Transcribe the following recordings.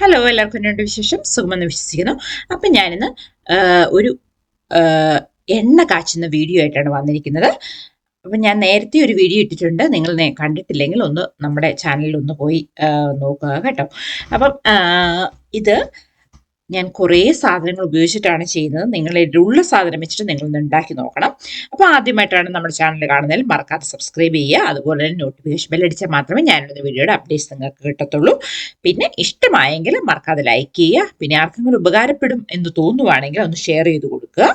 Hello എല്ലാവർക്കും രണ്ട് വിശേഷം. സുഖമെന്ന് വിശ്വസിക്കുന്നു. അപ്പം ഞാനിന്ന് ഒരു എണ്ണ കാച്ചുന്ന വീഡിയോ ആയിട്ടാണ് വന്നിരിക്കുന്നത്. അപ്പം ഞാൻ നേരത്തെ ഒരു വീഡിയോ ഇട്ടിട്ടുണ്ട്. നിങ്ങൾ കണ്ടിട്ടില്ലെങ്കിൽ ഒന്ന് നമ്മുടെ ചാനലിൽ ഒന്ന് പോയി നോക്കുക കേട്ടോ. അപ്പം ഇത് ഞാൻ കുറേ സാധനങ്ങൾ ഉപയോഗിച്ചിട്ടാണ് ചെയ്യുന്നത്. നിങ്ങളുടെ ഉള്ള സാധനം വെച്ചിട്ട് നിങ്ങളൊന്ന് ഉണ്ടാക്കി നോക്കണം. അപ്പോൾ ആദ്യമായിട്ടാണ് നമ്മുടെ ചാനൽ കാണുന്നതിൽ മറക്കാതെ സബ്സ്ക്രൈബ് ചെയ്യുക. അതുപോലെ തന്നെ നോട്ടിഫിക്കേഷൻ ബെല്ലടിച്ചാൽ മാത്രമേ ഞാനിടുന്ന വീഡിയോയുടെ അപ്ഡേറ്റ്സ് നിങ്ങൾക്ക് കിട്ടത്തുള്ളൂ. പിന്നെ ഇഷ്ടമായെങ്കിൽ മറക്കാതെ ലൈക്ക് ചെയ്യുക. പിന്നെ ആർക്കെങ്കിലും ഉപകാരപ്പെടും എന്ന് തോന്നുവാണെങ്കിൽ ഒന്ന് ഷെയർ ചെയ്ത് കൊടുക്കുക.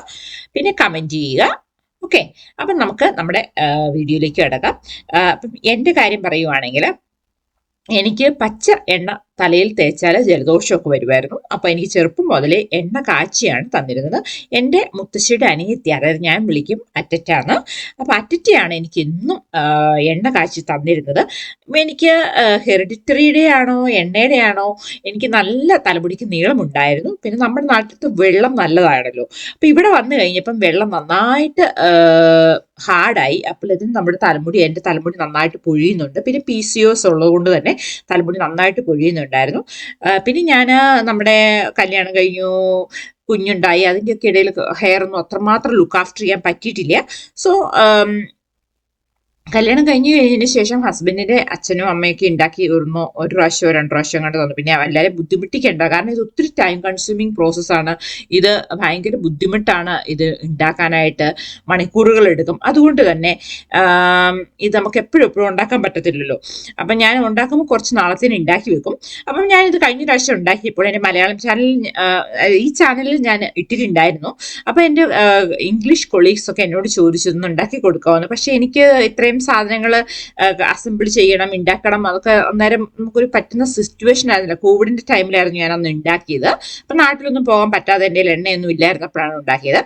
പിന്നെ കമന്റ് ചെയ്യുക. ഓക്കെ അപ്പം നമുക്ക് നമ്മുടെ വീഡിയോയിലേക്ക് കിടക്കാം. അപ്പം എന്റെ കാര്യം പറയുവാണെങ്കിൽ എനിക്ക് പച്ച എണ്ണ തലയിൽ തേച്ചാൽ ജലദോഷമൊക്കെ വരുമായിരുന്നു. അപ്പോൾ എനിക്ക് ചെറുപ്പം മുതലേ എണ്ണ കാച്ചിയാണ് തന്നിരുന്നത്. എന്റെ മുത്തശ്ശിയുടെ അനിയത്തി അതായത് ഞാൻ വിളിക്കും അറ്ററ്റാണ് അപ്പോൾ അറ്ററ്റയാണ് എനിക്ക് എന്നും എണ്ണ കാച്ചി തന്നിരുന്നത്. എനിക്ക് ഹെറിഡിറ്ററിയുടെ ആണോ എണ്ണയുടെ ആണോ എനിക്ക് നല്ല തലമുടിക്ക് നീളമുണ്ടായിരുന്നു. പിന്നെ നമ്മുടെ നാട്ടിലത്തെ വെള്ളം നല്ലതാണല്ലോ. അപ്പോൾ ഇവിടെ വന്നു കഴിഞ്ഞപ്പം വെള്ളം നന്നായിട്ട് ഹാർഡായി. അപ്പോൾ ഇതിന് നമ്മുടെ തലമുടി എന്റെ തലമുടി നന്നായിട്ട് പൊഴിയുന്നുണ്ട്. പിന്നെ പി സി ഒസ് ഉള്ളത് കൊണ്ട് തന്നെ തലമുടി നന്നായിട്ട് പൊഴിയുന്നുണ്ടായിരുന്നു പിന്നെ ഞാൻ നമ്മുടെ കല്യാണം കഴിഞ്ഞു കുഞ്ഞുണ്ടായി അതിന്റെയൊക്കെ ഇടയിൽ ഹെയർ ഒന്നും അത്രമാത്രം ലുക്ക് ആഫ്റ്റർ ചെയ്യാൻ പറ്റിയിട്ടില്ല. സോ കല്യാണം കഴിഞ്ഞു കഴിഞ്ഞതിന് ശേഷം ഹസ്ബൻഡിന്റെ അച്ഛനും അമ്മയൊക്കെ ഉണ്ടാക്കി ഇടുന്നു ഒരു പ്രാവശ്യമോ രണ്ട് പ്രാവശ്യം കണ്ട് തന്നു. പിന്നെ എല്ലാവരും ബുദ്ധിമുട്ടിക്കേണ്ട കാരണം ഇത് ഒത്തിരി ടൈം കൺസ്യൂമിങ് പ്രോസസ്സാണ് ഇത് ഭയങ്കര ബുദ്ധിമുട്ടാണ് ഇത് ഉണ്ടാക്കാനായിട്ട് മണിക്കൂറുകൾ എടുക്കും. അതുകൊണ്ട് തന്നെ ഇത് നമുക്ക് എപ്പോഴും എപ്പോഴും ഉണ്ടാക്കാൻ പറ്റത്തില്ലല്ലോ. അപ്പം ഞാൻ ഉണ്ടാക്കുമ്പോൾ കുറച്ച് നാളത്തേന് ഉണ്ടാക്കി വെക്കും. അപ്പം ഞാൻ ഇത് കഴിഞ്ഞ പ്രാവശ്യം ഉണ്ടാക്കിയപ്പോൾ എന്റെ മലയാളം ചാനൽ ഈ ചാനലിൽ ഞാൻ ഇട്ടിട്ടുണ്ടായിരുന്നു. അപ്പം എന്റെ ഇംഗ്ലീഷ് കൊളീഗ്സ് ഒക്കെ എന്നോട് ചോദിച്ചൊന്നും ഉണ്ടാക്കി കൊടുക്കാമെന്ന് പക്ഷേ എനിക്ക് ഇത്രയും ഇത്രയും സാധനങ്ങൾ അസംബിൾ ചെയ്യണം ഉണ്ടാക്കണം അതൊക്കെ അന്നേരം നമുക്കൊരു പറ്റുന്ന സിറ്റുവേഷൻ ആയിരുന്നില്ല. കോവിഡിന്റെ ടൈമിലായിരുന്നു ഞാൻ അന്ന് ഉണ്ടാക്കിയത് അപ്പം നാട്ടിലൊന്നും പോകാൻ പറ്റാതെ എന്റെ എണ്ണയൊന്നും ഇല്ലായിരുന്നപ്പോഴാണ് ഉണ്ടാക്കിയത്.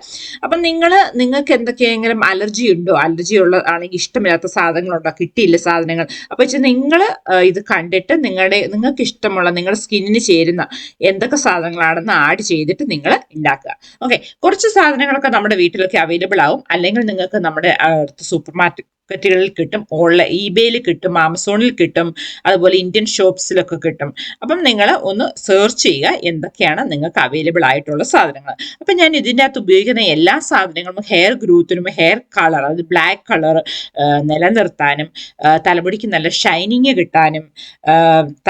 അപ്പം നിങ്ങൾ നിങ്ങൾക്ക് എന്തൊക്കെയെങ്കിലും അലർജി ഉണ്ടോ? അലർജി ഉള്ള ആണെങ്കിൽ ഇഷ്ടമില്ലാത്ത സാധനങ്ങളുണ്ടോ? കിട്ടിയില്ല സാധനങ്ങൾ. അപ്പോൾ വെച്ചാൽ നിങ്ങൾ ഇത് കണ്ടിട്ട് നിങ്ങളുടെ നിങ്ങൾക്ക് ഇഷ്ടമുള്ള നിങ്ങളുടെ സ്കിന്നിന് ചേരുന്ന എന്തൊക്കെ സാധനങ്ങളാണെന്ന് ആഡ് ചെയ്തിട്ട് നിങ്ങൾ ഉണ്ടാക്കുക ഓക്കെ കുറച്ച് സാധനങ്ങളൊക്കെ നമ്മുടെ വീട്ടിലൊക്കെ അവൈലബിൾ ആവും. അല്ലെങ്കിൽ നിങ്ങൾക്ക് നമ്മുടെ അടുത്ത സൂപ്പർ മാർക്കറ്റ് മാർക്കറ്റുകളിൽ കിട്ടും ഓൺലൈൻ ഇബേയിൽ കിട്ടും ആമസോണിൽ കിട്ടും അതുപോലെ ഇന്ത്യൻ ഷോപ്സിലൊക്കെ കിട്ടും. അപ്പം നിങ്ങൾ ഒന്ന് സെർച്ച് ചെയ്യുക എന്തൊക്കെയാണ് നിങ്ങൾക്ക് അവൈലബിൾ ആയിട്ടുള്ള സാധനങ്ങൾ. അപ്പം ഞാൻ ഇതിന്റെ അകത്ത് ഉപയോഗിക്കുന്ന എല്ലാ സാധനങ്ങളും ഹെയർ ഗ്രോത്തിനും ഹെയർ കളർ അതായത് ബ്ലാക്ക് കളർ നിലനിർത്താനും തലമുടിക്ക് നല്ല ഷൈനിങ് കിട്ടാനും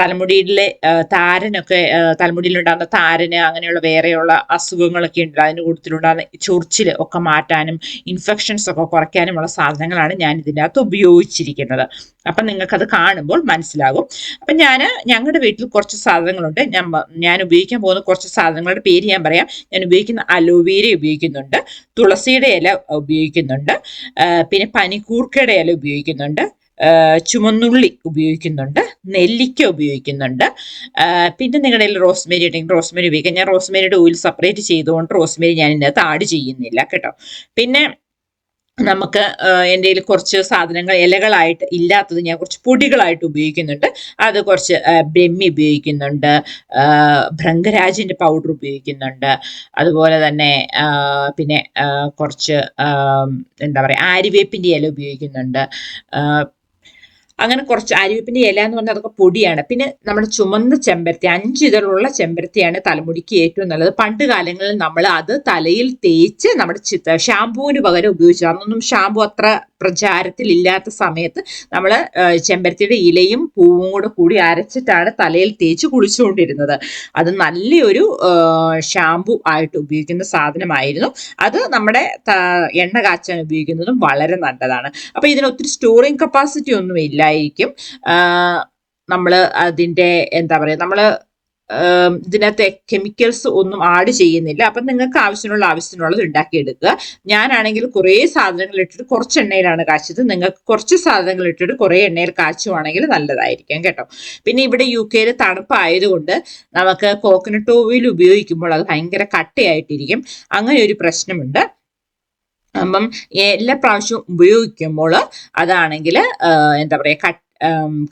തലമുടിയിലെ താരനൊക്കെ തലമുടിയിലുണ്ടാകുന്ന താരന് അങ്ങനെയുള്ള വേറെയുള്ള അസുഖങ്ങളൊക്കെ ഉണ്ട്. അതിന്റെ കൂട്ടത്തിലുണ്ടാകുന്ന ചൊറിച്ചിൽ ഒക്കെ മാറ്റാനും ഇൻഫെക്ഷൻസ് ഒക്കെ കുറയ്ക്കാനുമുള്ള സാധനങ്ങളാണ് ഞാൻ ഇതിനകത്ത് ഉപയോഗിച്ചിരിക്കുന്നത്. അപ്പം നിങ്ങൾക്കത് കാണുമ്പോൾ മനസ്സിലാകും. അപ്പം ഞാൻ ഞങ്ങളുടെ വീട്ടിൽ കുറച്ച് സാധനങ്ങളുണ്ട്. ഞാൻ ഞാൻ ഉപയോഗിക്കാൻ പോകുന്ന കുറച്ച് സാധനങ്ങളുടെ പേര് ഞാൻ പറയാം. ഞാൻ ഉപയോഗിക്കുന്ന അലോവേര ഉപയോഗിക്കുന്നുണ്ട്. തുളസിയുടെ ഇല ഉപയോഗിക്കുന്നുണ്ട്. പിന്നെ പനിക്കൂർക്കയുടെ ഇല ഉപയോഗിക്കുന്നുണ്ട്. ചുമന്നുള്ളി ഉപയോഗിക്കുന്നുണ്ട്. നെല്ലിക്ക ഉപയോഗിക്കുന്നുണ്ട്. പിന്നെ നിങ്ങളുടെ കയ്യിൽ റോസ്മേരി ഉണ്ടെങ്കിൽ റോസ്മേരി ഉപയോഗിക്കാം. ഞാൻ റോസ്മേരിയുടെ ഓയിൽ സെപ്പറേറ്റ് ചെയ്തുകൊണ്ട് റോസ്മേരി ഞാൻ ഇതിനകത്ത് ആഡ് ചെയ്യുന്നില്ല കേട്ടോ. പിന്നെ നമുക്ക് എന്റെ കുറച്ച് സാധനങ്ങൾ ഇലകളായിട്ട് ഇല്ലാത്തത് ഞാൻ കുറച്ച് പൊടികളായിട്ട് ഉപയോഗിക്കുന്നുണ്ട്. അത് കുറച്ച് ബ്രഹ്മി ഉപയോഗിക്കുന്നുണ്ട് ഭ്രംഗരാജിന്റെ പൗഡർ ഉപയോഗിക്കുന്നുണ്ട്. അതുപോലെ തന്നെ പിന്നെ കുറച്ച് എന്താ പറയുക ആര്യവേപ്പിന്റെ ഇല ഉപയോഗിക്കുന്നുണ്ട്. അങ്ങനെ കുറച്ച് അരിവേപ്പിന്റെ ഇല എന്ന് പറഞ്ഞാൽ അതൊക്കെ പൊടിയാണ്. പിന്നെ നമ്മുടെ ചുമന്ന ചെമ്പരത്തി അഞ്ച് ഇതളുള്ള ചെമ്പരത്തിയാണ് തലമുടിക്ക് ഏറ്റവും നല്ലത്. പണ്ട് കാലങ്ങളിൽ നമ്മൾ അത് തലയിൽ തേച്ച് നമ്മുടെ ചിത്ര ഷാമ്പൂവിന് പകരം ഉപയോഗിച്ചു അന്നൊന്നും ഷാമ്പു അത്ര പ്രചാരത്തിൽ ഇല്ലാത്ത സമയത്ത് നമ്മൾ ചെമ്പരത്തിയുടെ ഇലയും പൂവും കൂടെ കൂടി അരച്ചിട്ടാണ് തലയിൽ തേച്ച് കുളിച്ചുകൊണ്ടിരുന്നത്. അത് നല്ലൊരു ഷാമ്പു ആയിട്ട് ഉപയോഗിക്കുന്ന സാധനമായിരുന്നു. അത് നമ്മുടെ എണ്ണ കാച്ചാൻ ഉപയോഗിക്കുന്നതും വളരെ നല്ലതാണ്. അപ്പോൾ ഇതിന് ഒത്തിരി സ്റ്റോറിങ് കപ്പാസിറ്റി ഒന്നും ഇല്ലായിരിക്കും നമ്മൾ അതിന്റെ എന്താ പറയുക നമ്മൾ ഇതിനകത്ത് കെമിക്കൽസ് ഒന്നും ആഡ് ചെയ്യുന്നില്ല. അപ്പം നിങ്ങൾക്ക് ആവശ്യമുള്ള ആവശ്യത്തിനുള്ളത് ഉണ്ടാക്കിയെടുക്കുക. ഞാനാണെങ്കിൽ കുറേ സാധനങ്ങൾ ഇട്ടിട്ട് കുറച്ച് എണ്ണയിലാണ് കാച്ചത് നിങ്ങൾക്ക് കുറച്ച് സാധനങ്ങൾ ഇട്ടിട്ട് കുറേ എണ്ണയിൽ കാച്ചുവാണെങ്കിൽ നല്ലതായിരിക്കും കേട്ടോ. പിന്നെ ഇവിടെ യു കെയിൽ തണുപ്പായതുകൊണ്ട് നമുക്ക് കോക്കനട്ട് ഓയിൽ ഉപയോഗിക്കുമ്പോൾ അത് ഭയങ്കര കട്ടയായിട്ടിരിക്കും. അങ്ങനെ ഒരു പ്രശ്നമുണ്ട്. അപ്പം എല്ലാ പ്രാവശ്യവും ഉപയോഗിക്കുമ്പോൾ അതാണെങ്കിൽ എന്താ പറയുക കട്ട്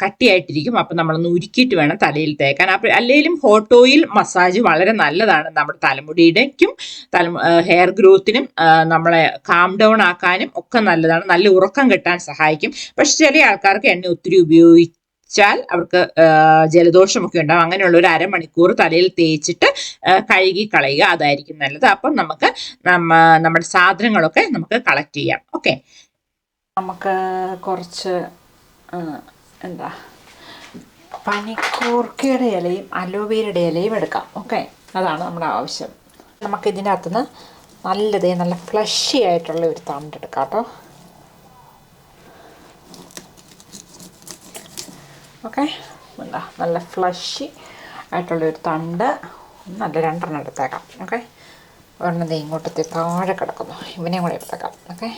കട്ടിയായിട്ടിരിക്കും. അപ്പം നമ്മളൊന്ന് ഉരുക്കിയിട്ട് വേണം തലയിൽ തേക്കാൻ. അപ്പം അല്ലെങ്കിലും ഹോട്ട് ഓയിൽ മസാജ് വളരെ നല്ലതാണ് നമ്മുടെ തലമുടിയുടെക്കും തല ഹെയർ ഗ്രോത്തിനും നമ്മളെ കാം ഡൗൺ ആക്കാനും ഒക്കെ നല്ലതാണ്. നല്ല ഉറക്കം കിട്ടാൻ സഹായിക്കും. പക്ഷെ ചില ആൾക്കാർക്ക് എണ്ണ ഒത്തിരി ഉപയോഗി വെച്ചാൽ അവർക്ക് ജലദോഷമൊക്കെ ഉണ്ടാവും. അങ്ങനെയുള്ള ഒരു അരമണിക്കൂർ തലയിൽ തേച്ചിട്ട് കഴുകി കളയുക അതായിരിക്കും നല്ലത്. അപ്പം നമുക്ക് നമ്മ നമ്മുടെ സാധനങ്ങളൊക്കെ നമുക്ക് കളക്ട് ചെയ്യാം. ഓക്കെ നമുക്ക് കുറച്ച് എന്താ പനിക്കൂർക്കയുടെ ഇലയും അലോവേരയുടെ ഇലയും എടുക്കാം. ഓക്കെ അതാണ് നമ്മുടെ ആവശ്യം. നമുക്ക് ഇതിന്റെ അകത്തുനിന്ന് നല്ലതേ നല്ല ഫ്ലഷി ആയിട്ടുള്ള ഒരു തണ്ട് എടുക്കാം കേട്ടോ. ഓക്കെ. എന്താ നല്ല ഫ്ലഷി ആയിട്ടുള്ളൊരു തണ്ട്. നല്ല രണ്ടെണ്ണം എടുത്തേക്കാം ഓക്കെ. ഒരെണ്ണം ദേ ഇങ്ങോട്ട് താഴെ കിടക്കുന്നു. ഇവനെയും കൂടെ എടുത്തേക്കാം ഓക്കെ.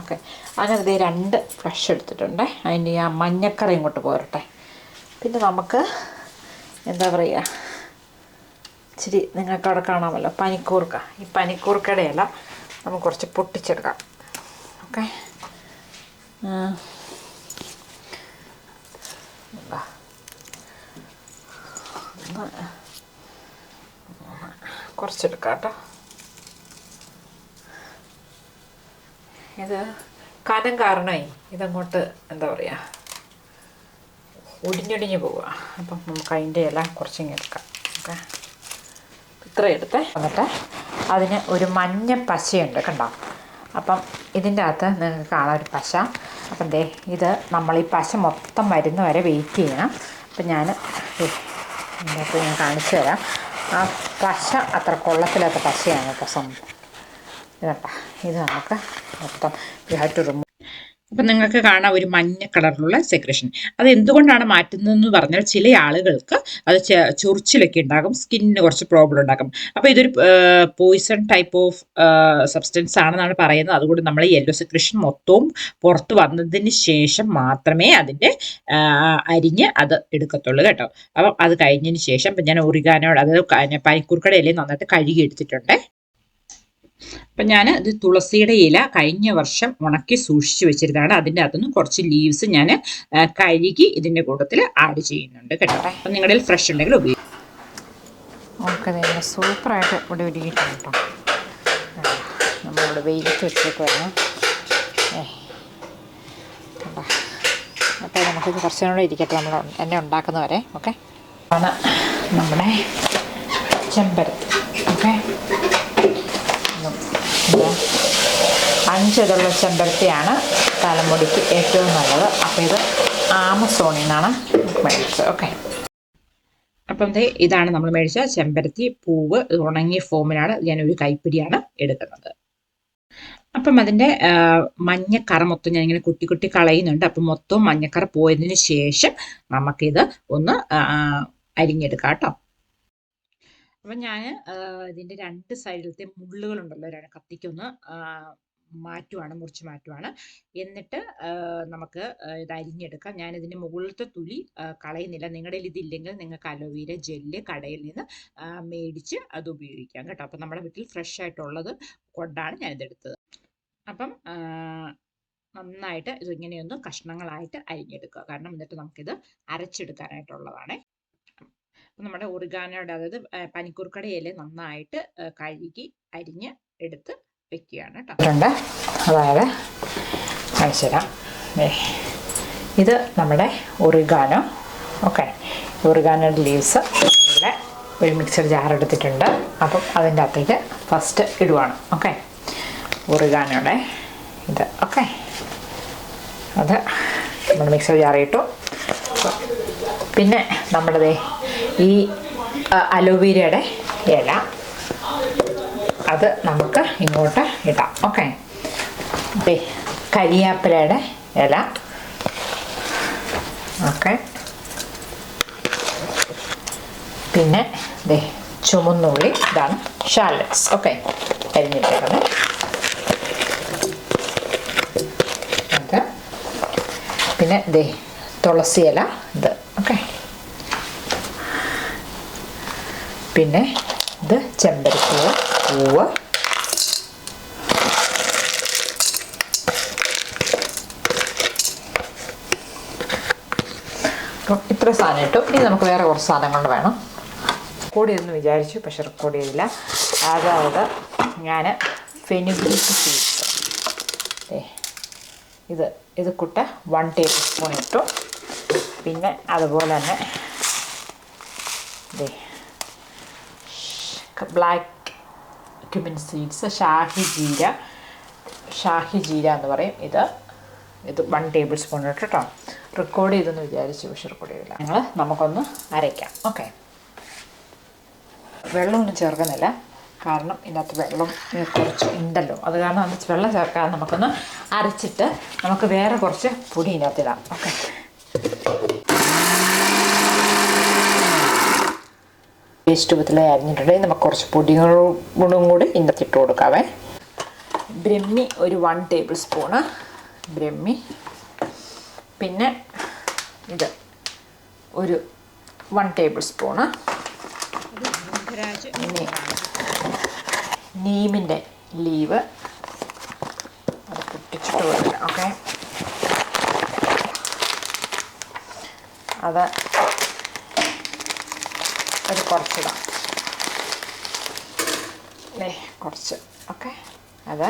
ഓക്കെ. അങ്ങനെ ദേ രണ്ട് ഫ്ലഷ് എടുത്തിട്ടുണ്ട്. അതിന്റെ ആ മഞ്ഞക്കറി ഇങ്ങോട്ട് പോരട്ടെ. പിന്നെ നമുക്ക് എന്താ പറയുക ഇച്ചിരി നിങ്ങൾക്ക് അവിടെ കാണാമല്ലോ പനിക്കൂർക്ക. ഈ പനിക്കൂർക്കയുടെ നമുക്ക് കുറച്ച് പൊട്ടിച്ചെടുക്കാം ഓക്കെ. കുറച്ചെടുക്കാം കേട്ടോ ഇത് കനം കാരണമേ ഇതങ്ങോട്ട് എന്താ പറയുക ഒടിഞ്ഞൊടിഞ്ഞ് പോവുക അപ്പം നമുക്ക് അതിന്റെ ഇല കുറച്ചിങ്ങ് എടുക്കാം. ഓക്കെ? ഇത്ര എടുത്ത്. എന്നിട്ട് അതിന് ഒരു മഞ്ഞ പശയുണ്ട് കണ്ടോ? അപ്പം ഇതിന്റെ അകത്ത് നിങ്ങൾക്ക് കാണാം ഒരു പശ. അപ്പം ദേ ഇത് നമ്മൾ ഈ പശ മൊത്തം വരുന്ന വരെ വെയിറ്റ് ചെയ്യണം. അപ്പം ഞാൻ ഇതിനകത്ത് ഞാൻ കാണിച്ചു തരാം. ആ പശ അത്ര കൊള്ളത്തില്ലാത്ത പശയാണ് കേട്ടോ സംഭവം. ഇതാ ഇത് നമുക്ക് മൊത്തം വി റിമൂവ് അപ്പം നിങ്ങൾക്ക് കാണാം ഒരു മഞ്ഞ കളറിലുള്ള സെക്രഷൻ അത് എന്തുകൊണ്ടാണ് മാറ്റുന്നതെന്ന് പറഞ്ഞാൽ ചില ആളുകൾക്ക് അത് ചൊറിച്ചിലൊക്കെ ഉണ്ടാകും സ്കിന്നിന് കുറച്ച് പ്രോബ്ലം ഉണ്ടാകും. അപ്പോൾ ഇതൊരു പോയിസൺ ടൈപ്പ് ഓഫ് സബ്സ്റ്റൻസ് ആണെന്നാണ് പറയുന്നത്. അതുകൊണ്ട് നമ്മൾ യെല്ലോ സെക്രഷൻ മൊത്തവും പുറത്ത് വന്നതിന് ശേഷം മാത്രമേ അതിന്റെ അരിഞ്ഞ് അത് എടുക്കത്തുള്ളൂ കേട്ടോ. അപ്പം അത് കഴിഞ്ഞതിന് ശേഷം ഇപ്പം ഞാൻ ഒറിഗാനോട് അതായത് പനിക്കൂർക്കട ഇലയും നന്നായിട്ട് കഴുകി എടുത്തിട്ടുണ്ട്. അപ്പം ഞാൻ ഇത് തുളസിയുടെ ഇല കഴിഞ്ഞ വർഷം ഉണക്കി സൂക്ഷിച്ചു വെച്ചിരുന്നതാണ്. അതിന്റെ അകത്തുനിന്ന് കുറച്ച് ലീവ്സ് ഞാൻ കഴുകി ഇതിന്റെ കൂട്ടത്തിൽ ആഡ് ചെയ്യുന്നുണ്ട് കേട്ടോ. അപ്പം നിങ്ങളുടെ ഫ്രഷ് ഉണ്ടെങ്കിൽ ഉപയോഗിക്കും നമുക്ക് സൂപ്പറായിട്ട് ഇവിടെ ഒരുക്കിയിട്ടുണ്ട് കേട്ടോ. നമ്മളിവിടെ വെയിലത്ത് വെച്ചേക്കുവായിരുന്നു അപ്പോൾ നമുക്ക് കുറച്ച് കൂടെ ഇരിക്കട്ടെ. നമ്മൾ എന്നെ ഉണ്ടാക്കുന്നവരെ ഓക്കെ? ആണ് നമ്മുടെ ചെമ്പരത്തി ഓക്കെ? അഞ്ചതുള്ള ചെമ്പരത്തിയാണ് തലമുടിക്ക് ഏറ്റവും നല്ലത്. അപ്പോൾ ഇത് ആമസോണിൽ നിന്നാണ് മേടിച്ചത്. ഓക്കെ. അപ്പം ദേ ഇതാണ് നമ്മൾ മേടിച്ച ചെമ്പരത്തി പൂവ്. ഉണങ്ങിയ ഫോമിലാണ്. ഞാൻ ഒരു കൈപ്പിടിയാണ് എടുക്കുന്നത്. അപ്പം അതിന്റെ മഞ്ഞക്കറ മൊത്തം ഞാൻ ഇങ്ങനെ കുട്ടി കുട്ടി കളയുന്നുണ്ട്. അപ്പം മൊത്തം മഞ്ഞക്കറ പോയതിന് ശേഷം നമുക്കിത് ഒന്ന് അരിഞ്ഞെടുക്കാം കേട്ടോ. അപ്പം ഞാൻ ഇതിന്റെ രണ്ട് സൈഡിലത്തെ മുള്ളുകളുണ്ടല്ലോ രണ്ട് കത്തിക്കൊന്ന് മാറ്റുവാണ് മുറിച്ച് മാറ്റുവാണ്. എന്നിട്ട് നമുക്ക് ഇത് അരിഞ്ഞെടുക്കാം. ഞാൻ ഇതിന്റെ മുകളിലത്തെ തുലി കളയുന്നില്ല. നിങ്ങളുടെ ഇതില്ലെങ്കിൽ നിങ്ങൾക്ക് അലോവീര ജെല്ല് കടയിൽ നിന്ന് മേടിച്ച് അത് ഉപയോഗിക്കാം കേട്ടോ. അപ്പം നമ്മുടെ വീട്ടിൽ ഫ്രഷ് ആയിട്ടുള്ളത് കൊണ്ടാണ് ഞാൻ ഇതെടുത്തത് അപ്പം നന്നായിട്ട് ഇതിങ്ങനെയൊന്ന് കഷ്ണങ്ങളായിട്ട് അരിഞ്ഞെടുക്കുക. കാരണം എന്നിട്ട് നമുക്കിത് അരച്ചെടുക്കാനായിട്ടുള്ളതാണ്. നമ്മുടെ ഒറിഗാനോയുടെ അതായത് പനിക്കൂർക്കട ഇല നന്നായിട്ട് കഴുകി അരിഞ്ഞ് എടുത്ത് വെക്കുകയാണ് കേട്ടോ. അതായത് കാണിച്ചു തരാം ഇത് നമ്മുടെ ഒറിഗാനോ ഓക്കെ. ഒറിഗാനോയുടെ ലീവ്സ് ഇവിടെ ഒരു മിക്സർ ജാർ എടുത്തിട്ടുണ്ട്. അപ്പം അതിന്റെ അകത്തേക്ക് ഫസ്റ്റ് ഇടുവാണ്. ഓക്കെ. ഒറിഗാനോടെ ഇത്. ഓക്കെ. അത് നമ്മൾ മിക്സർ ജാറിൽ ഇട്ടു. പിന്നെ നമ്മുടെ ഈ അലോവേരയുടെ ഇല. അത് നമുക്ക് ഇങ്ങോട്ട് ഇടാം. ഓക്കെ. കരിയാപ്പിലയുടെ ഇല. ഓക്കെ. പിന്നെ ദേ ചുമന്നുള്ളി. ഇതാണ് ഷാലറ്റ്സ് ഓക്കെ. അത്. പിന്നെ ദേ തുളസി ഇല ഇത് ഓക്കെ പിന്നെ ഇത് ചെമ്പരത്തിയ പൂവ്. ഇത്ര സാധനം ഇട്ടു. ഇനി നമുക്ക് വേറെ കുറച്ച് സാധനങ്ങൾ വേണം. റെക്കോർഡ് ചെയ്തെന്ന് വിചാരിച്ചു പക്ഷെ റെക്കോർഡ് ചെയ്തില്ല. അതായത് ഞാൻ ഫെനിഗ്രീക്ക് സീഡ്സ് ഇത് ഇത് കുട്ട വൺ ടേബിൾ സ്പൂൺ ഇട്ടു. പിന്നെ അതുപോലെ തന്നെ ദേ black cumin seeds shahi jeera shahi jeera എന്ന് പറയും. ഇത് ഇത് വൺ ടേബിൾ സ്പൂൺ ഇട്ട് കേട്ടോ റെക്കോർഡ് ചെയ്തെന്ന് വിചാരിച്ചു പക്ഷെ റെക്കോർഡ് ചെയ്തില്ല. ഞങ്ങൾ നമുക്കൊന്ന് അരയ്ക്കാം. ഓക്കെ വെള്ളമൊന്നും ചേർക്കുന്നില്ല. കാരണം ഇതിനകത്ത് വെള്ളം കുറച്ച് ഉണ്ടല്ലോ. അത് കാരണം വെള്ളം ചേർക്കാതെ നമുക്കൊന്ന് അരച്ചിട്ട് നമുക്ക് വേറെ കുറച്ച് പൊടി ഇതിനകത്ത് ഇടാം. ഓക്കെ പേസ്റ്റ് രൂപത്തിൽ അരിഞ്ഞിട്ടുണ്ടെങ്കിൽ നമുക്ക് കുറച്ച് പൊടികളും കൂടി ഇതിനകത്ത് ഇട്ട് കൊടുക്കാവേ. ബ്രഹ്മി ഒരു വൺ ടേബിൾ സ്പൂണ് ബ്രഹ്മി. പിന്നെ ഇത് ഒരു വൺ ടേബിൾ സ്പൂണ് നീമിന്റെ ലീവ് അത് പൊട്ടിച്ചിട്ട് കൊടുക്കണം ഓക്കെ. അത് ഒരു കുറച്ചിടാം. അല്ലേ കുറച്ച്. ഓക്കെ? അത്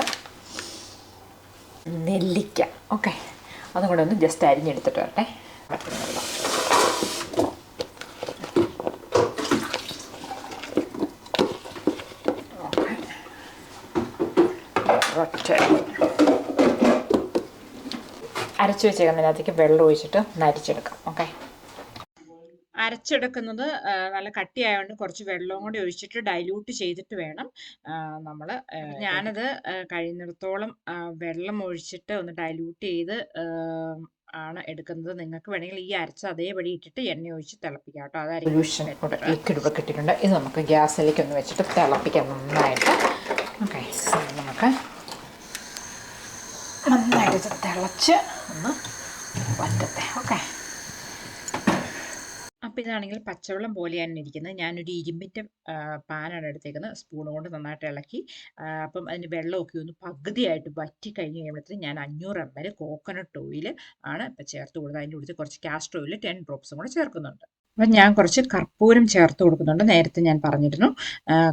നെല്ലിക്ക. ഓക്കെ? അതും കൂടെ ഒന്ന് ജസ്റ്റ് അരിഞ്ഞെടുത്തിട്ട് വരട്ടെ. വെള്ളം. അരച്ചു വെച്ചേക്കുന്നതിനകത്തേക്ക് വെള്ളം ഒഴിച്ചിട്ട് നരിച്ചെടുക്കാം അരച്ചെടുക്കുന്നത് നല്ല കട്ടിയായതുകൊണ്ട് കുറച്ച് വെള്ളവും കൂടി ഒഴിച്ചിട്ട് ഡൈല്യൂട്ട് ചെയ്തിട്ട് വേണം നമ്മൾ ഞാനത് കഴിയുന്നിടത്തോളം വെള്ളം ഒഴിച്ചിട്ട് ഒന്ന് ഡൈല്യൂട്ട് ചെയ്ത് ആണ് എടുക്കുന്നത്. നിങ്ങൾക്ക് വേണമെങ്കിൽ ഈ അരച്ച അതേപടി ഇട്ടിട്ട് എണ്ണ ഒഴിച്ച് തിളപ്പിക്കാം കേട്ടോ. അതായിരിക്കും ലിക്വിഡ് ഇവിടെ കിട്ടിയിട്ടുണ്ട്. ഇത് നമുക്ക് ഗ്യാസിലേക്ക് ഒന്ന് വെച്ചിട്ട് തിളപ്പിക്കാം നന്നായിട്ട്. ഓക്കെ നമുക്ക് നന്നായിട്ട് തിളച്ച് ഒന്ന് വറ്റത്തെ ഓക്കെ അപ്പം ഇതാണെങ്കിൽ പച്ചവെള്ളം പോലെയാണ് ഇരിക്കുന്നത്. ഞാനൊരു ഇരുമ്പിന്റെ പാനാണ് എടുത്തേക്കുന്നത്. സ്പൂൺ കൊണ്ട് നന്നായിട്ട് ഇളക്കി അപ്പം അതിന് വെള്ളമൊക്കെ ഒന്ന് പകുതിയായിട്ട് വറ്റി കഴിഞ്ഞ് കഴിയുമ്പോഴത്തേക്കും ഞാൻ അഞ്ഞൂറ് എം എൽ കോക്കനട്ട് ഓയിൽ ആണ് ഇപ്പം ചേർത്ത് കൊടുത്തത് അതിന്റെ കൂടെ കുറച്ച് കാസ്റ്റർ ഓയിൽ ടെൻ ഡ്രോപ്സും കൂടെ ചേർക്കുന്നുണ്ട്. അപ്പം ഞാൻ കുറച്ച് കർപ്പൂരം ചേർത്ത് കൊടുക്കുന്നുണ്ട്. നേരത്തെ ഞാൻ പറഞ്ഞിരുന്നു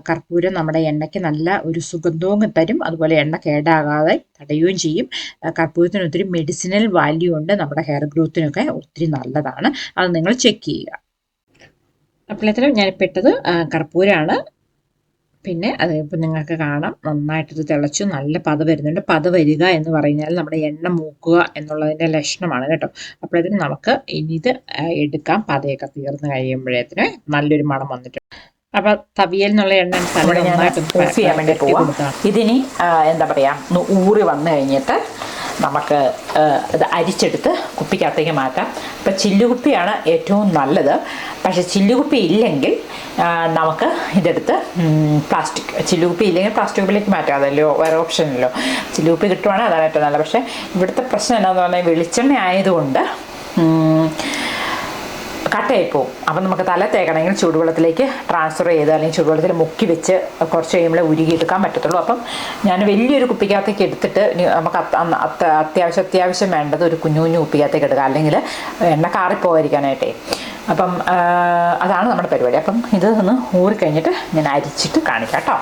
കർപ്പൂരം നമ്മുടെ എണ്ണയ്ക്ക് നല്ല ഒരു സുഗന്ധവും തരും. അതുപോലെ എണ്ണ കേടാകാതെ തടയുകയും ചെയ്യും. കർപ്പൂരത്തിന് ഒത്തിരി മെഡിസിനൽ വാല്യൂ ഉണ്ട്. നമ്മുടെ ഹെയർ ഗ്രോത്തിനൊക്കെ ഒത്തിരി നല്ലതാണ്. അത് നിങ്ങൾ ചെക്ക് ചെയ്യുക. അപ്പോഴത്തേനും ഞാനിപ്പോൾ ഇട്ടത് കർപ്പൂരമാണ് പിന്നെ അത് ഇപ്പം നിങ്ങൾക്ക് കാണാം. നന്നായിട്ടത് തിളച്ചു. നല്ല പത വരുന്നുണ്ട്. പത വരിക എന്ന് പറഞ്ഞാൽ നമ്മുടെ എണ്ണ മൂക്കുക എന്നുള്ളതിന്റെ ലക്ഷണമാണ് കേട്ടോ. അപ്പോഴത്തേനും നമുക്ക് ഇനി ഇത് എടുക്കാം. പതയൊക്കെ തീർന്ന് കഴിയുമ്പോഴത്തേന് നല്ലൊരു മണം വന്നിട്ടുണ്ട്. അപ്പൊ തവിയൽ എന്നുള്ള എണ്ണ ഓഫ് ചെയ്യാൻ വേണ്ടി പോവാം. ഇതിനി എന്താ പറയാ ഊറി വന്നു കഴിഞ്ഞിട്ട് നമുക്ക് ഇത് അരിച്ചെടുത്ത് കുപ്പിക്കകത്തേക്ക് മാറ്റാം. ഇപ്പം ചില്ലുകുപ്പിയാണ് ഏറ്റവും നല്ലത്. പക്ഷേ ചില്ലുകുപ്പി ഇല്ലെങ്കിൽ നമുക്ക് ഇതെടുത്ത് പ്ലാസ്റ്റിക് ചില്ലുകുപ്പി ഇല്ലെങ്കിൽ പ്ലാസ്റ്റിക് കുപ്പിലേക്ക് മാറ്റാം. അതല്ലോ വേറെ ഓപ്ഷനല്ലോ ചില്ലുകുപ്പി കിട്ടുവാണെങ്കിൽ അതാണ് ഏറ്റവും നല്ലത്. പക്ഷേ ഇവിടുത്തെ പ്രശ്നം എന്താണെന്ന് പറഞ്ഞാൽ വെളിച്ചെണ്ണ ആയതുകൊണ്ട് കട്ടയായി പോകും അപ്പം നമുക്ക് തല തേക്കണമെങ്കിൽ ചൂടുവെള്ളത്തിലേക്ക് ട്രാൻസ്ഫർ ചെയ്ത് അല്ലെങ്കിൽ ചൂടുവെള്ളത്തിൽ മുക്കി വെച്ച് കുറച്ച് കഴിയുമ്പോൾ ഉരുകിയെടുക്കാൻ പറ്റത്തുള്ളൂ. അപ്പം ഞാൻ വലിയൊരു കുപ്പിക്കകത്തേക്ക് എടുത്തിട്ട് നമുക്ക് അത്യാവശ്യം അത്യാവശ്യം വേണ്ടത് ഒരു കുഞ്ഞു കുഞ്ഞു കുപ്പിക്കകത്തേക്ക് എടുക്കുക അല്ലെങ്കിൽ എണ്ണ കാറിപ്പോകാതിരിക്കാനായിട്ടേ അപ്പം അതാണ് നമ്മുടെ പരിപാടി. അപ്പം ഇത് ഒന്ന് ഊറിക്കഴിഞ്ഞിട്ട് ഞാൻ അരിച്ചിട്ട് കാണിക്കാം കേട്ടോ.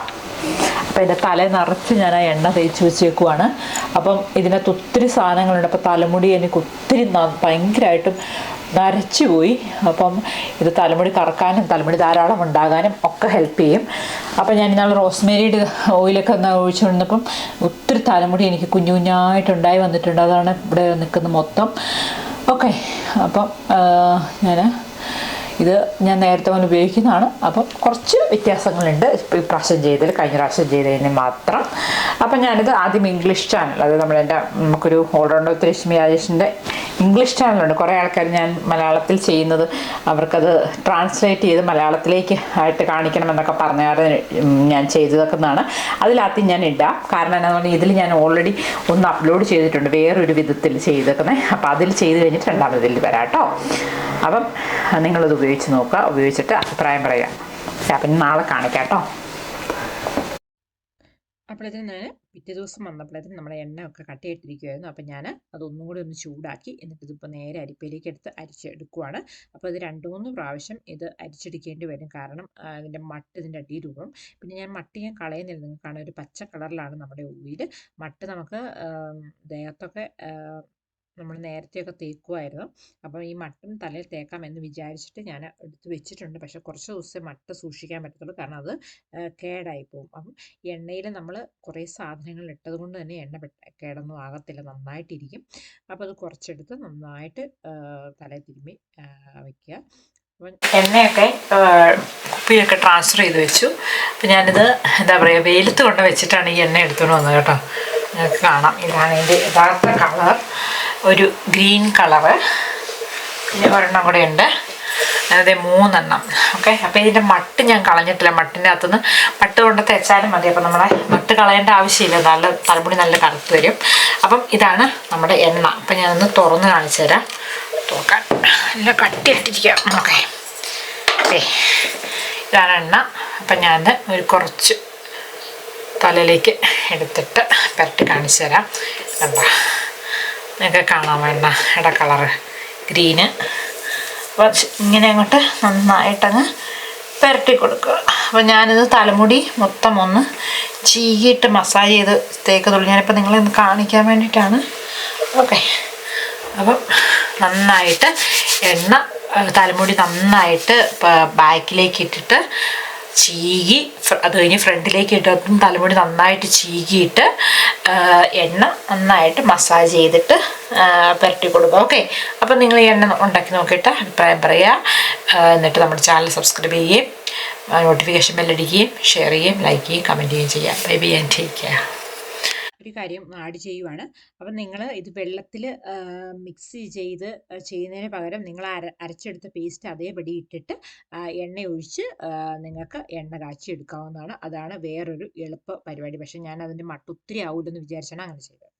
അപ്പം എന്റെ തല നിറച്ച് ഞാൻ ആ എണ്ണ തേച്ച് വെച്ചേക്കുവാണ്. അപ്പം ഇതിനകത്ത് ഒത്തിരി സാധനങ്ങളുണ്ട്. അപ്പോൾ തലമുടി എനിക്ക് ഒത്തിരി ഭയങ്കരമായിട്ടും നരച്ചു പോയി. അപ്പം ഇത് തലമുടി കറക്കാനും തലമുടി ധാരാളം ഉണ്ടാകാനും ഒക്കെ ഹെൽപ്പ് ചെയ്യും. അപ്പം ഞാൻ ഇന്നാൾ റോസ്മേരിയുടെ ഓയിലൊക്കെ ഒന്ന് ഒഴിച്ചു കൊണ്ടപ്പം ഒത്തിരി തലമുടി എനിക്ക് കുഞ്ഞു കുഞ്ഞായിട്ടുണ്ടായി വന്നിട്ടുണ്ട്. അതാണ് ഇവിടെ നിൽക്കുന്നത് മൊത്തം. ഓക്കെ അപ്പം ഞാൻ ഇത് ഞാൻ നേരത്തെ മുൻ ഉപയോഗിക്കുന്നതാണ്. അപ്പം കുറച്ച് വ്യത്യാസങ്ങളുണ്ട്. പ്രാവശ്യം ചെയ്തതിൽ കഴിഞ്ഞ പ്രാവശ്യം ചെയ്തതിന് മാത്രം. അപ്പം ഞാനിത് ആദ്യം ഇംഗ്ലീഷ് ചാനൽ അത് നമ്മളെന്റെ നമുക്കൊരു ഓൾറൗണ്ടർ ഉത്തരേഷ്മി രാജേഷിന്റെ ഇംഗ്ലീഷ് ചാനലുണ്ട് കുറേ ആൾക്കാർ ഞാൻ മലയാളത്തിൽ ചെയ്യുന്നത്. അവർക്കത് ട്രാൻസ്ലേറ്റ് ചെയ്ത് മലയാളത്തിലേക്ക് ആയിട്ട് കാണിക്കണമെന്നൊക്കെ പറഞ്ഞാറ് ഞാൻ ചെയ്തു വെക്കുന്നതാണ് അതിലാദ്യം ഞാൻ ഇടാം. കാരണം എന്താണെന്ന് പറഞ്ഞാൽ ഇതിൽ ഞാൻ ഓൾറെഡി ഒന്ന് അപ്ലോഡ് ചെയ്തിട്ടുണ്ട്. വേറൊരു വിധത്തിൽ ചെയ്തേക്കുന്നത് അപ്പോൾ അതിൽ ചെയ്ത് കഴിഞ്ഞിട്ട് രണ്ടാമതിൽ വരാം കേട്ടോ. അപ്പം നിങ്ങളത് ഉപയോഗിച്ച് നോക്കുക. ഉപയോഗിച്ചിട്ട് അഭിപ്രായം പറയാം അപ്പം നാളെ കാണിക്കാം കേട്ടോ. അപ്പോഴത്തേനും ഞാൻ പിറ്റേ ദിവസം വന്നപ്പോഴത്തേനും നമ്മുടെ ഒക്കെ കട്ടിയായിട്ടിരിക്കുമായിരുന്നു അപ്പം ഞാൻ അതൊന്നും കൂടി ഒന്ന് ചൂടാക്കി എന്നിട്ട് ഇതിപ്പോൾ നേരെ അരിപ്പയിലേക്ക് എടുത്ത് അരിച്ചെടുക്കുവാണ്. അപ്പോൾ ഇത് രണ്ട് മൂന്ന് പ്രാവശ്യം ഇത് അരിച്ചെടുക്കേണ്ടി വരും. കാരണം ഇതിന്റെ മട്ട് ഇതിന്റെ അടിയിൽ രൂപം. പിന്നെ ഞാൻ മട്ട് ഞാൻ കളയുന്നില്ല. നിങ്ങൾക്ക് കാണാൻ ഒരു പച്ച കളറിലാണ് നമ്മുടെ ഓയിൽ മട്ട് നമുക്ക് ദേഹത്തൊക്കെ നമ്മൾ നേരത്തെയൊക്കെ തേക്കുമായിരുന്നു അപ്പം ഈ മട്ടും തലയിൽ തേക്കാം എന്ന് വിചാരിച്ചിട്ട് ഞാൻ എടുത്ത് വെച്ചിട്ടുണ്ട്. പക്ഷെ കുറച്ച് ദിവസം മട്ട സൂക്ഷിക്കാൻ പറ്റത്തുള്ളൂ. കാരണം അത് കേടായി പോകും. അപ്പം എണ്ണയിൽ നമ്മൾ കുറേ സാധനങ്ങൾ ഇട്ടത് കൊണ്ട് തന്നെ എണ്ണ കേടൊന്നും ആകത്തില്ല. നന്നായിട്ടിരിക്കും. അപ്പോൾ അത് കുറച്ചെടുത്ത് നന്നായിട്ട് തലയിൽ തിരുമ്മി വയ്ക്കുക എണ്ണയൊക്കെ കുപ്പിയൊക്കെ ട്രാൻസ്ഫർ ചെയ്ത് വെച്ചു. അപ്പം ഞാനിത് എന്താ പറയുക വെയിലത്ത് കൊണ്ട് വെച്ചിട്ടാണ് ഈ എണ്ണ എടുത്തുകൊണ്ട് വന്നത് കേട്ടോ. നിങ്ങൾക്ക് കാണാം. ഇതാണ് ഇതിന്റെ യഥാർത്ഥ കളർ. ഒരു ഗ്രീൻ കളറ്. പിന്നെ ഒരെണ്ണം കൂടെ ഉണ്ട്. അതായത് മൂന്നെണ്ണം. ഓക്കെ? അപ്പോൾ ഇതിന്റെ മട്ട് ഞാൻ കളഞ്ഞിട്ടില്ല. മട്ടിന്റെ അകത്തുനിന്ന് മട്ട് കൊണ്ട് തേച്ചാലും മതി. അപ്പം നമ്മളെ മട്ട് കളയേണ്ട ആവശ്യമില്ല. നല്ല തലമുടി നല്ല കറുത്ത് വരും. അപ്പം ഇതാണ് നമ്മുടെ എണ്ണ. അപ്പം ഞാനൊന്ന് തുറന്ന് കാണിച്ചു തരാം. തുറക്കാൻ നല്ല കട്ടിയിട്ടിരിക്കാം ഓക്കെ? ഓക്കെ ഇതാണ് എണ്ണ. അപ്പം ഞാൻ ഒരു കുറച്ച് തലയിലേക്ക് എടുത്തിട്ട് പെരട്ടി കാണിച്ചു തരാം. കണ്ട? നിങ്ങൾക്ക് കാണാൻ വേണ്ട. ഇട കളറ്. ഗ്രീന്. അപ്പോൾ ഇങ്ങനെ അങ്ങോട്ട് നന്നായിട്ടങ്ങ് പുരട്ടി കൊടുക്കുക. അപ്പോൾ ഞാനിത് തലമുടി മൊത്തം ഒന്ന് ചീകിയിട്ട് മസാജ് ചെയ്ത് തേക്കത്തുള്ളൂ ഞാനിപ്പോൾ നിങ്ങളെ ഒന്ന് കാണിക്കാൻ വേണ്ടിയിട്ടാണ്. ഓക്കെ. അപ്പം നന്നായിട്ട് എണ്ണ തലമുടി നന്നായിട്ട് ബാക്കിലേക്ക് ഇട്ടിട്ട് ചീകി അത് കഴിഞ്ഞ് ഫ്രണ്ടിലേക്ക് ഇട്ടും തലമുടി നന്നായിട്ട് ചീകിയിട്ട് എണ്ണ നന്നായിട്ട് മസാജ് ചെയ്തിട്ട് പുരട്ടി കൊടുക്കുക. ഓക്കെ? അപ്പം നിങ്ങൾ ഈ എണ്ണ ഉണ്ടാക്കി നോക്കിയിട്ട് അഭിപ്രായം പറയുക. എന്നിട്ട് നമ്മുടെ ചാനൽ സബ്സ്ക്രൈബ് ചെയ്യുകയും നോട്ടിഫിക്കേഷൻ ബെല്ലടിക്കുകയും ഷെയർ ചെയ്യുകയും ലൈക്ക് ചെയ്യുകയും കമന്റ് ചെയ്യുകയും ചെയ്യുക bye bye and take care ഒരു കാര്യം ആഡ് ചെയ്യുവാണ്. അപ്പം നിങ്ങൾ ഇത് വെള്ളത്തിൽ മിക്സ് ചെയ്ത് ചെയ്യുന്നതിന് പകരം നിങ്ങൾ അര അരച്ചെടുത്ത പേസ്റ്റ് അതേപടി ഇട്ടിട്ട് എണ്ണ ഒഴിച്ച് നിങ്ങൾക്ക് എണ്ണ കാച്ചി എടുക്കാവുന്നതാണ്. അതാണ് വേറൊരു എളുപ്പ പരിപാടി. പക്ഷേ ഞാൻ അതിന്റെ മട്ടൊത്തിരി ആവില്ലെന്ന് വിചാരിച്ചാണ് അങ്ങനെ ചെയ്തത്.